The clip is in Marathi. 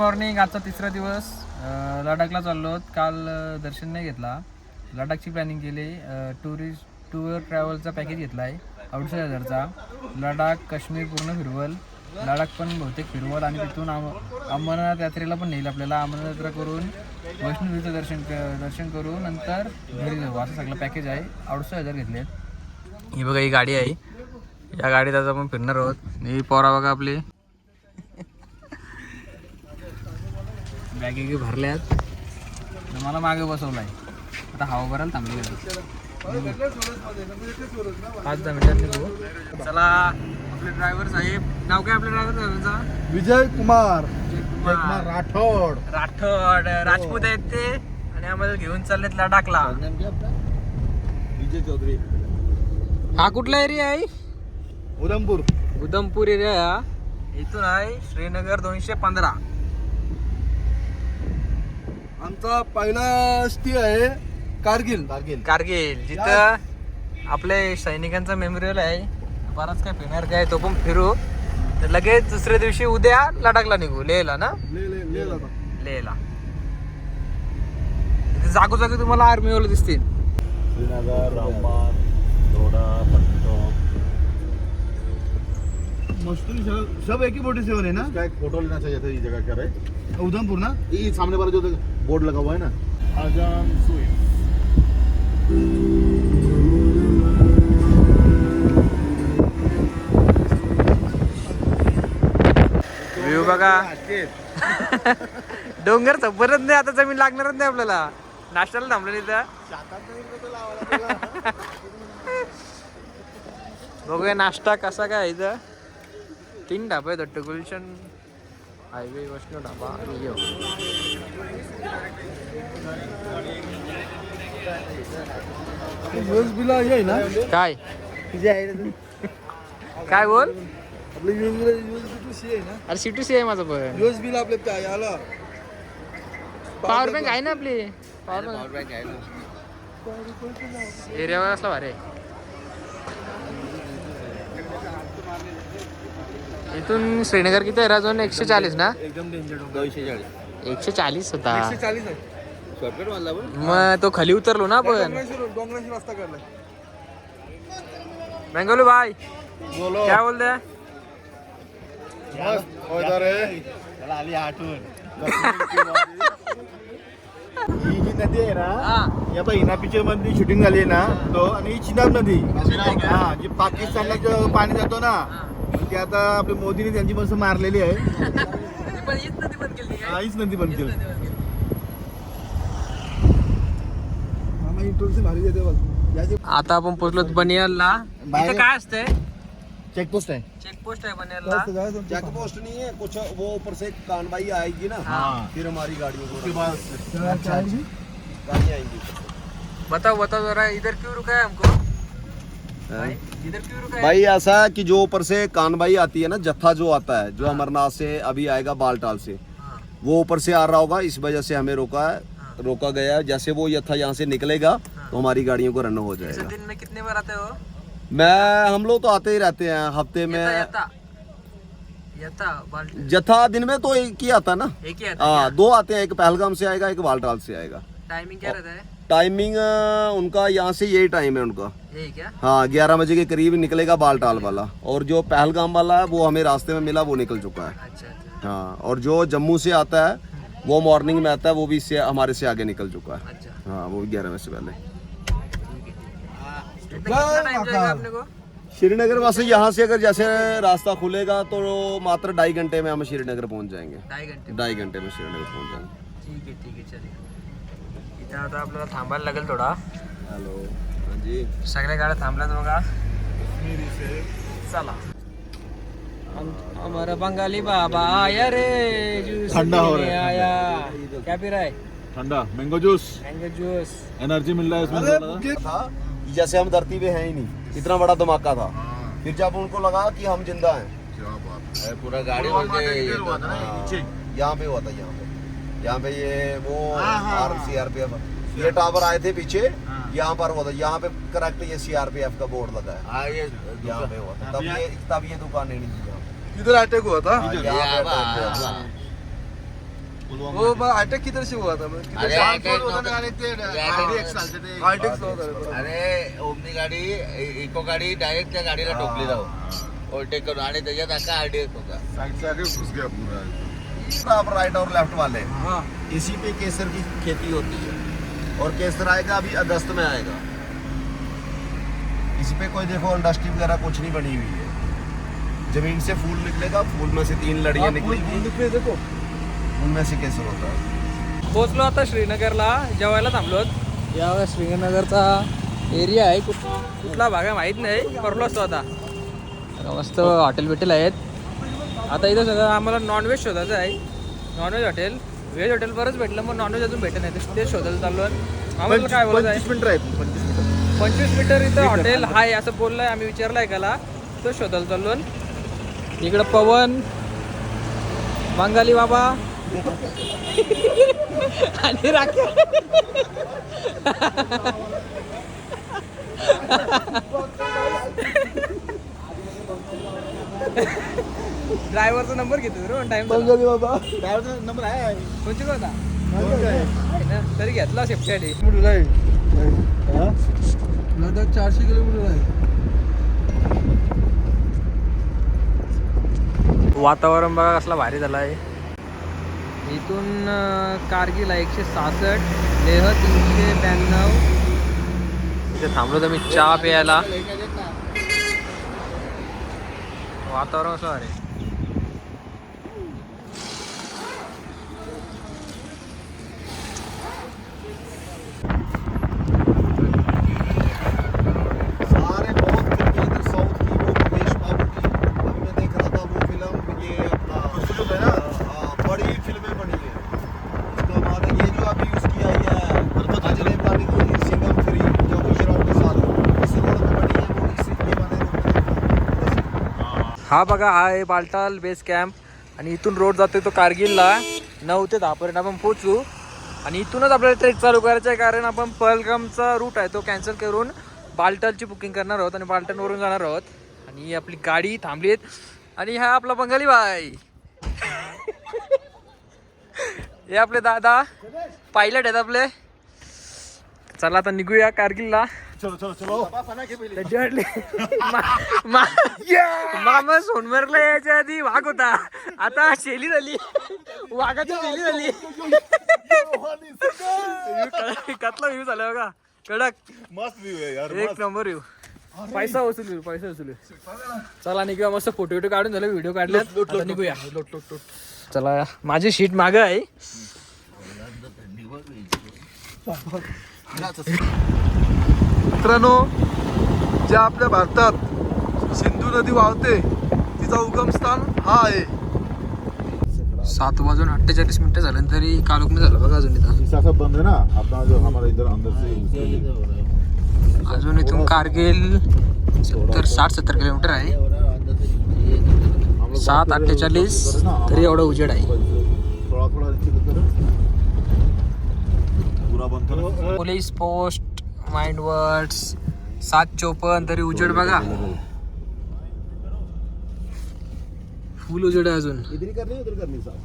मॉर्निंग आजचा तिसरा दिवस. लडाखला चाललो आहोत. काल दर्शन नाही घेतला. लडाखची प्लॅनिंग केली. टुरिस्ट टूर ट्रॅव्हलचा पॅकेज घेतला आहे अडीचशे हजारचा. लडाख काश्मीर पूर्ण फिरवल. लडाख पण बहुतेक फिरवल आणि तिथून अम अमरनाथ यात्रेला पण नेईल आपल्याला. अमरनाथ यात्रा करून वैष्णोदेवीचं दर्शन क- दर्शन करून नंतर घरी जाऊ. असं सगळं पॅकेज आहे. अडीचशे हजार घेतले ही बघा ही गाडी आहे. या गाडीत आता आपण फिरणार आहोत. ही पोरा बघा आपली. बॅगे भरल्यात. मला मागे बसवलाय. आता हवा भरायला थांबली गाडी. पाच दहा मिनिटात निघू. चला आपले ड्रायव्हर साहेब. नाव काय आपल्या ड्रायव्हर साहेबांचा? विजय कुमार. कुमार. राठोड. राठोड. राजपूत आहेत ते. आणि आम्हाला घेऊन चाललेत लडाखला. विजय चौधरी. हा कुठला एरिया आहे? उधमपूर. उधमपूर एरिया इथून आहे श्रीनगर दोनशे पंधरा. आमचा पहिला स्टे आहे कारगिल. कारगिल. कारगिल. जिथं आपले सैनिकांचा मेमोरियल आहे. बराच काय फिरणार काय तो पण फिरू. तर लगेच दुसऱ्या दिवशी उद्या लडाखला निघू लेहला ना? ले ले ले दादा लेहला. जागोजागी तुम्हाला आर्मी वाले दिसतील. श्रीनगर रामबाग दोडा मस्तूरी सब सब एक ही फोर्टी सेवन है ना? इसका एक फोटो लेना चाहिए था ये जगह का राइट उधमपुर ना? ये सामने वाला जो बोर्ड लगा हुआ है ना? आजान स्वीट व्ह्यू बघा. डोंगर परत नाही आता जमीन लागणारच नाही आपल्याला. नाश्त्याला थांबलेली इथं. बघूया नाश्ता कसा काय इथं. तीन ढाबा आहेत. गुलशन हायवे वैष्णो ढाबा आणि यो यूएस बिला ये आहे ना? काय? जे आहे ना काय बोल? आपलं यूएस बिला यूएस बी टू सी आहे ना? अरे सिटी सी आहे माझं पण. यूएस बिला आपले काय आला पॉवर बँक आहे ना आपली? पॉवर बँक एरियावर असला भारी आहे. इथून श्रीनगर किती आहे? राजून एकशे चाळीस ना? एकदम डेंजर दोनशे चाळीस. एकशे चाळीस होता. एकशे चाळीस आहे. शॉर्टकट मारला पण. मग तो खाली उतरलो ना आपण. डोंगराशी डोंगराशी रस्ता काढलाय. बेंगोली भाई बोलो. क्या बोलते? हैं मस्त इधर है त्याला आली आठवण. ही जी नदी आहे ना हाँ. या हिना पिक्चरमध्ये शूटिंग झाली आहे ना तो आणि ही चिनाब नदी. हा जी पाकिस्तानला जो पाणी जातो ना ते आता आपल्या मोदीने त्यांची मस्त मारलेली आहे. हा, हीच नदी बंद केली. मामा ही टोलची भारी देते बघ. याची आता आपण पोहोचलो बनियालला. बाहेर- इथे काय असते चेकपोस्ट आहे. चेकपोस्ट आहे बनियालला. चेक पोस्ट नहीं है कुछ वो ऊपर से कानबाई आएगी ना. हाँ। फिर हमारी गाड़ियों को अच्छा गाड़ी आएंगी। बताओ बताओ जरा इधर क्यों रुका है हमको? भाई, है? भाई ऐसा है कि जो ऊपर से कान कानबाई आती है ना जत्था जो आता है जो अमरनाथ से अभी आएगा बालटाल से हाँ, वो ऊपर से आ रहा होगा इस वजह से हमें रोका है रोका गया है। जैसे वो यथा यहाँ से निकलेगा तो हमारी गाड़ियों को रन हो जाएगा। दिन में कितने बार आते हो? मैं हम लोग तो आते ही रहते हैं हफ़्ते में जत्था दिन में तो एक ही आता ना? एक ही आता हाँ दो आते हैं एक पहलगाम से आएगा एक बालटाल से आएगा। टाइमिंग क्या रहता है? टाइमिंग उनका यहाँ से यही टाइम है उनका। क्या? हाँ ग्यारह बजे के करीब निकलेगा बालटाल वाला। और जो पहलगाम वाला है वो हमें रास्ते में मिला वो निकल चुका है। अच्छा अच्छा। हाँ और जो जम्मू से आता है वो मॉर्निंग में आता है वो भी से हमारे से आगे निकल चुका है। अच्छा। हाँ वो भी ग्यारह बजे से पहले। को? श्रीनगर वैसे यहाँ से अगर जैसे रास्ता खुलेगा तो मात्र ढाई घंटे में हम श्रीनगर पहुँच जाएँगे। ढाई घंटे। में श्रीनगर पहुँच जाएँगे। ठीक आहे ठीक आहे चलिए। इथं आता आपल्याला थांबायला लागेल थोडा। हेलो हाँ सगळ्या गाड्या थांबल्यात बघा चला हमारा बंगाली बाबा आया रे जूस ठंडा हो रहा है, आया। क्या पी रहा है? ठंडा। Mango juice. Mango juice. Energy mill रहा है इसमें था। जैसे हम धरती पे हैं ही नहीं इतना बड़ा धमाका था। फिर जब उनको लगा कि हम ज़िंदा हैं। पूरा गाड़ी यहाँ पे हुआ था यहाँ पे। यहाँ पे ये वो R C R P F ये टावर आए थे पीछे यहाँ पर हुआ था यहाँ पे करेक्ट ये सी आर पी एफ़ का बोर्ड लगा है। यहाँ पे हुआ था। तब ये तब ये दुकानें नहीं थी। इधर। अटॅक हुआ था। हाँ। वो अटैक किधर से हुआ था अरे ओमनी गाडी इको गाडी डायरेक्ट त्या गाडीला ठोकली जाऊ ओव्हरटेक करून आणि त्याच्यात अख्खा आरडीएक्स होता. आप राइट और लेफ़्ट वाले। इसी पे केसर की खेती होती है। और केसर आएगा अभी अगस्त में आएगा। इस पे कोई देखो इंडस्ट्री वगैरह कुछ नहीं बनी हुई है। ज़मीन से फूल निकलेगा फूल में से तीन लड़ियाँ निकलेगी। देखो उनमें से केसर होता है। पोचलो आता श्रीनगरला जेवायला थांबलोत या श्रीनगरचा एरिया आहे कुठ कुठला भाग आहे माहीत नाही असतो आता. आता मस्त हॉटेल बिटेल आहेत. आता इथं सगळं आम्हाला नॉनव्हेज शोधायचं आहे. नॉनव्हेज हॉटेल व्हेज हॉटेल बरंच भेटलं मग नॉनव्हेज अजून भेटत नाही. ते- तेच शोधायला चाललो आहे आम्हाला काय बोलायचं आहे? पंचवीस मिनिटं आहेत पंचवीस मिनिटं. पंचवीस मीटर इथं हॉटेल हाय असं बोललंय आम्ही विचारलंय एकाला. तो शोधायला चाललो इकडं पवन बंगाली बाबा आणि राख्या ड्रायव्हरचा नंबर घेतो रे टाइम बंगाली बाबा. ड्रायव्हरचा नंबर आहे. कोणची होता ना? तरी घेतला सेफ्टी किलोमीटर आहे. हा? लडाख चारशे किलोमीटर आहे. वातावरण बघा कसला भारी झाला आहे इथून कारगिल आहे एकशे सहासष्ट लेह तीनशे ब्याण्णव. इथे थांबलो तर मी चहा प्यायला. वातावरण कसं भारी सारे बहुत फिल्में इधर साउथ की वो महेश बाबू की अभी मैं देख रहा था वो फिल्म ये अपना जो है ना? हाँ, बड़ी फिल्में बनी है उसके बाद ये जो अभी उसकी आई है अजय देवगन की सिंगम थ्री जो गुजरात के साथ इस रोड पे बनी है वो इसी ये वाले रोड पे हा बघा हा आहे बालटाल बेस कॅम्प आणि इथून रोड जातो तो कारगिलला. नऊ ते दहापर्यंत आपण पोचू आणि इथूनच आपल्याला ट्रेक चालू करायचं आहे कारण आपण पहलगामचा रूट आहे तो कॅन्सल करून बालटालची बुकिंग करणार आहोत आणि बालटनवरून जाणार आहोत. आणि आपली गाडी थांबली आणि हा आपला बंगाली बाई हे आपले दादा. पायलट आहेत आपले. चला आता निघूया कारगिलला. चलो चलो चलो. त्याच्यावाटले मा- मा- मामा सोनमरला यायच्या आधी वाघ होता. आता शेली झाली. वाघाची शेली झाली. कतला व्ह्यू झाला बघा. कडक. मस्त व्ह्यू आहे यार एक नंबर व्ह्यू पैसा वसूल पैसा वसूल. चला निघूया मस्त फोटो बिटो काढून झाले व्हिडिओ काढले निघूया. चला माझी शीट माग आहे. मित्रांनो ज्या आपल्या भारतात सिंधू नदी वाहते तिचा उगमस्थान हा आहे. सात वाजून अठ्ठेचाळीस मिनिटं झालं तरी कालोक नाही झालं बघा अजून इथं. बंद ना? अपना जो हमारा इधर अंदर से अजून इथून कारगिल सत्तर साठ सत्तर किलोमीटर आहे. सात अठ्ठेचाळीस तरी एवढा उजेड आहे. पूरा बंद था पोलीस पोस्ट माइंड वर्ड्स सात चोपन्न तरी उजेड बघा. फुल उजेड आहे अजून. इधर ही करनी है उधर करनी साहब.